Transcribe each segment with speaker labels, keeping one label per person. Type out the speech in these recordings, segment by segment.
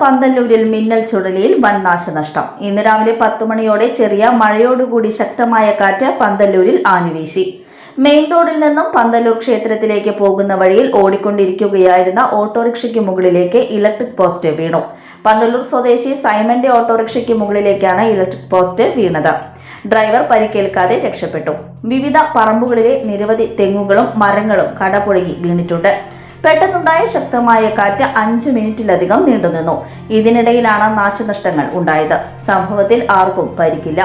Speaker 1: പന്തല്ലൂരിൽ മിന്നൽ ചുഴലിയിൽ വൻ നാശനഷ്ടം. ഇന്ന് രാവിലെ പത്തു മണിയോടെ ചെറിയ മഴയോടുകൂടി ശക്തമായ കാറ്റ് പന്തല്ലൂരിൽ ആഞ്ഞുവീശി. മെയിൻ റോഡിൽ നിന്നും പന്തല്ലൂർ ക്ഷേത്രത്തിലേക്ക് പോകുന്ന വഴിയിൽ ഓടിക്കൊണ്ടിരിക്കുകയായിരുന്ന ഓട്ടോറിക്ഷയ്ക്ക് മുകളിലേക്ക് ഇലക്ട്രിക് പോസ്റ്റ് വീണു. പന്തല്ലൂർ സ്വദേശി സൈമന്റെ ഓട്ടോറിക്ഷയ്ക്ക് മുകളിലേക്കാണ് ഇലക്ട്രിക് പോസ്റ്റ് വീണത്. ഡ്രൈവർ പരിക്കേൽക്കാതെ രക്ഷപ്പെട്ടു. വിവിധ പറമ്പുകളിലെ നിരവധി തെങ്ങുകളും മരങ്ങളും കടപുഴകി വീണിട്ടുണ്ട്. പെട്ടെന്നുണ്ടായ ശക്തമായ കാറ്റ് അഞ്ചു മിനിറ്റിലധികം നീണ്ടുനിന്നു. ഇതിനിടയിലാണ് നാശനഷ്ടങ്ങൾ ഉണ്ടായത്. സംഭവത്തിൽ ആർക്കും പരിക്കില്ല.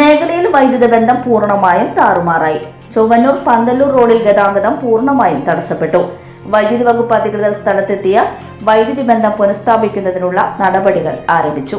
Speaker 1: മേഖലയിൽ വൈദ്യുത ബന്ധം പൂർണമായും താറുമാറായി. ചൊവ്വന്നൂർ പന്തല്ലൂർ റോഡിൽ ഗതാഗതം പൂർണമായും തടസ്സപ്പെട്ടു. വൈദ്യുതി വകുപ്പ് അധികൃതർ സ്ഥലത്തെത്തിയ വൈദ്യുതി ബന്ധം പുനഃസ്ഥാപിക്കുന്നതിനുള്ള നടപടികൾ ആരംഭിച്ചു.